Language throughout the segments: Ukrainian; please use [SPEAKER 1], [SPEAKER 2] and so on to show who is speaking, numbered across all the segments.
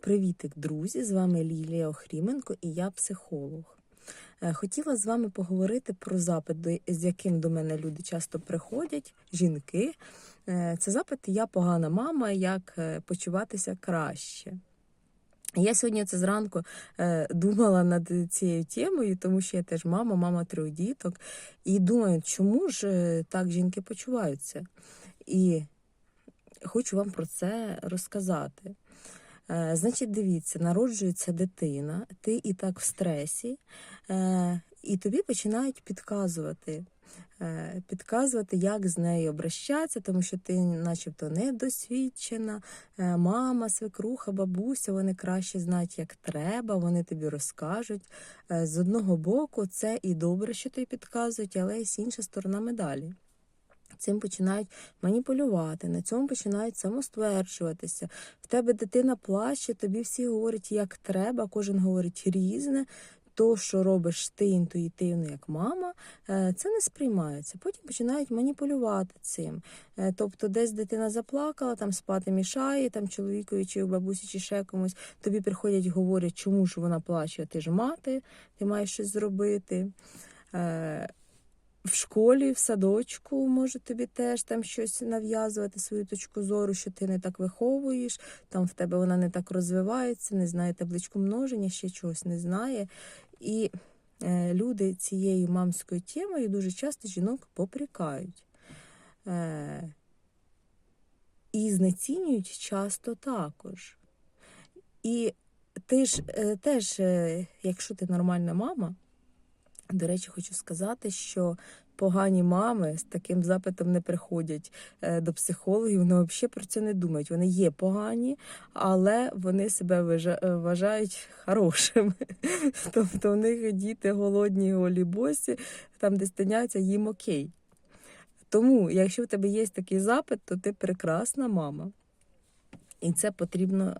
[SPEAKER 1] Привітик, друзі! З вами Лілія Охріменко і я психолог. Е, Хотіла з вами поговорити про запит, з яким до мене люди часто приходять, жінки. Е, Це запит Я погана мама, як е, почуватися краще. Я сьогодні це зранку думала над цією темою, тому що я теж мама, мама трьох діток, і думаю, чому ж так жінки почуваються. І хочу вам про це розказати. Е, Значить, дивіться, народжується дитина, ти і так в стресі, е, і тобі починають підказувати. е, Підказувати, як з нею обращатися, тому що ти, начебто, недосвідчена, мама, свекруха, бабуся, вони краще знають, як треба, вони тобі розкажуть. З одного боку, це і добре, що тобі підказують, але є інша сторона медалі. Цим починають маніпулювати, на цьому починають самостверджуватися. В тебе дитина плаче, тобі всі говорять, як треба, кожен говорить різне. То, що робиш ти інтуїтивно, як мама, е, це не сприймається. Потім починають маніпулювати цим. Е, Тобто, десь дитина заплакала, там спати мішає, там чоловікові чи бабусі, чи ще комусь. Тобі приходять, говорять, чому ж вона плаче, ти ж мати, ти маєш щось зробити. В школі, в садочку може тобі теж там щось нав'язувати свою точку зору, що ти не так виховуєш, там в тебе вона не так розвивається, не знає табличку множення, ще чогось не знає. І е, люди цією мамською темою дуже часто жінок попрікають. Е, і знецінюють часто також. І ти ж е, теж, е, якщо ти нормальна мама, до речі, хочу сказати, що погані мами з таким запитом не приходять е, до психологів. Вони взагалі про це не думають. Вони є погані, але вони себе е, вважають хорошими. Тобто у них діти голодні, голі босі, там де стиняться, їм окей. Тому, якщо в тебе є такий запит, то ти прекрасна мама. І це потрібно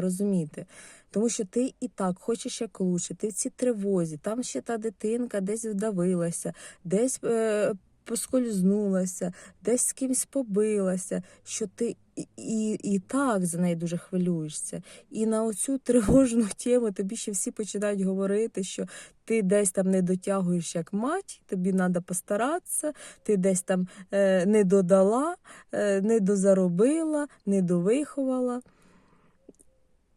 [SPEAKER 1] розуміти. Тому що ти і так хочеш як лучше, ти в цій тривозі, там ще та дитинка десь вдавилася, десь е, поскользнулася, десь з кимось побилася, що ти і, і, і так за неї дуже хвилюєшся. І на оцю тривожну тему тобі ще всі починають говорити, що ти десь там не дотягуєш як мать, тобі треба постаратися, ти десь там е, не додала, е, не дозаробила, не довиховала.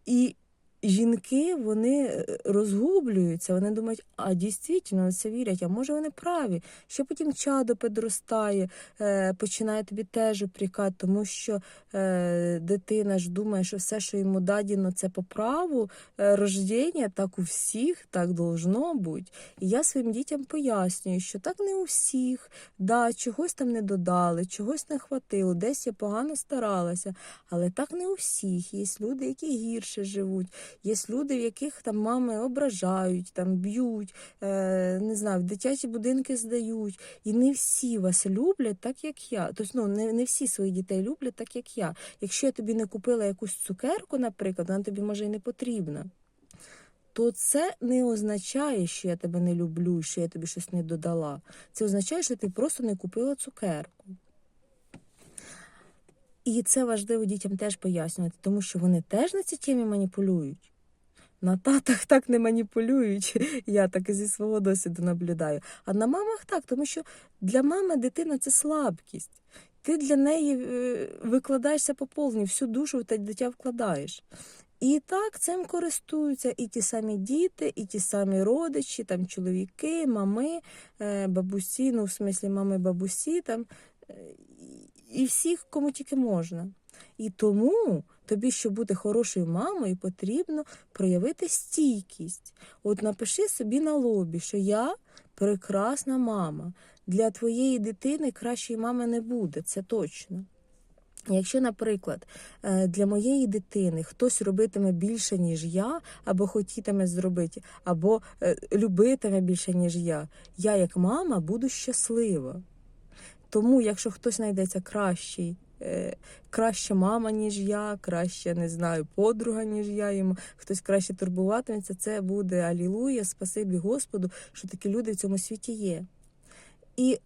[SPEAKER 1] І жінки вони е, розгублюються, вони думають, а дійсно це вірять, а може вони праві. Ще потім чадо підростає, е, починає тобі теж опрікати, тому що е, дитина ж думає, що все, що йому дадено, це по праву рождення, так у всіх, так должно бути. І я своїм дітям пояснюю, що так не у всіх, да, чогось там не додали, чогось не хватило, десь я погано старалася, але так не у всіх. Є люди, які гірше живуть. Є люди, в яких там мами ображають, там б'ють, е, не знаю, дитячі будинки здають. І не всі вас люблять так, як я. Тобто, ну, не, не всі своїх дітей люблять так, як я. Якщо я тобі не купила якусь цукерку, наприклад, вона тобі може і не потрібна. То це не означає, що я тебе не люблю, що я тобі щось не додала. Це означає, що ти просто не купила цукерку. І це важливо дітям теж пояснювати, тому що вони теж на цій темі маніпулюють. На татах так не маніпулюють, я так і зі свого досвіду наблюдаю. А на мамах так, тому що для мами дитина це слабкість. Ти для неї е, викладаєшся по повній, всю душу в те дитя вкладаєш. І так цим користуються і ті самі діти, і ті самі родичі, там чоловіки, мами, е, бабусі, ну в смислі мами, бабусі, там е, і всіх, кому тільки можна. І тому тобі, щоб бути хорошою мамою, потрібно проявити стійкість. От напиши собі на лобі, що я прекрасна мама. Для твоєї дитини кращої мами не буде, це точно. Якщо, наприклад, е, для моєї дитини хтось робитиме більше, ніж я, або хотітиме зробити, або е, любитиме більше, ніж я, я як мама буду щаслива. Тому, якщо хтось знайдеться кращий, е, краща мама, ніж я, краща, не знаю, подруга, ніж я йому, хтось краще турбуватиметься, це буде алілуя, спасибі Господу, що такі люди в цьому світі є. І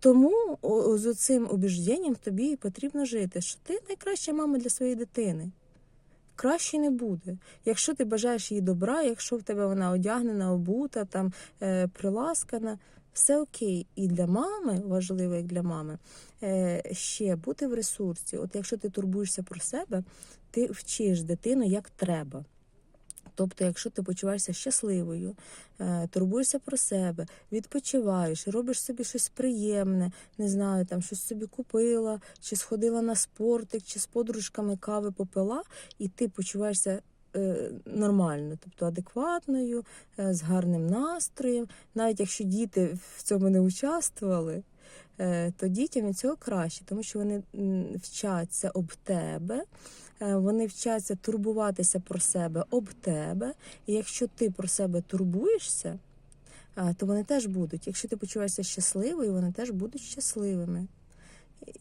[SPEAKER 1] тому з цим убіжденням тобі потрібно жити, що ти найкраща мама для своєї дитини. краще не буде. Якщо ти бажаєш їй добра, якщо в тебе вона одягнена, обута, там е, приласкана, все окей. І для мами важливо, як для мами, е, ще бути в ресурсі. От якщо ти турбуєшся про себе, ти вчиш дитину як треба. Тобто, якщо ти почуваєшся щасливою, е, турбуєшся про себе, відпочиваєш, робиш собі щось приємне, не знаю, там щось собі купила, чи сходила на спортик, чи з подружками кави попила, і ти почуваєшся нормально, тобто адекватною, е, з гарним настроєм. Навіть якщо діти в цьому не участвували, е, то дітям від цього краще, тому що вони вчаться об тебе. Е, Вони вчаться турбуватися про себе об тебе. І якщо ти про себе турбуєшся, е, то вони теж будуть. Якщо ти почуваєшся щасливою, вони теж будуть щасливими.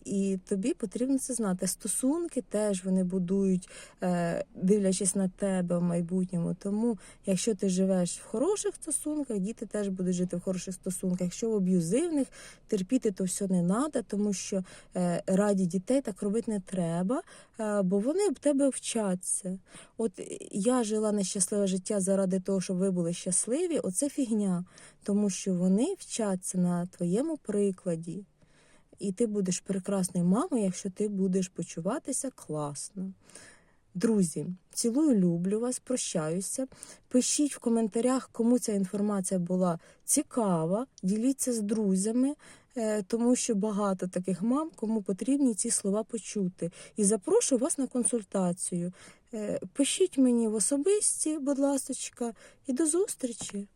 [SPEAKER 1] І тобі потрібно це знати. Стосунки теж вони будують, е, дивлячись на тебе в майбутньому. Тому, якщо ти живеш в хороших стосунках, діти теж будуть жити в хороших стосунках. Якщо в аб'юзивних, терпіти то все не треба, тому що е, раді дітей так робити не треба, е, бо вони в тебе вчаться. От я жила нещасливе життя заради того, щоб ви були щасливі. Оце фігня, тому що вони вчаться на твоєму прикладі. І ти будеш прекрасною мамою, якщо ти будеш почуватися класно. Друзі, цілую, люблю вас, прощаюся. Пишіть в коментарях, кому ця інформація була цікава. Діліться з друзями, е, тому що багато таких мам, кому потрібні ці слова почути. І запрошую вас на консультацію. Е, Пишіть мені в особисті, будь ласочка, і до зустрічі!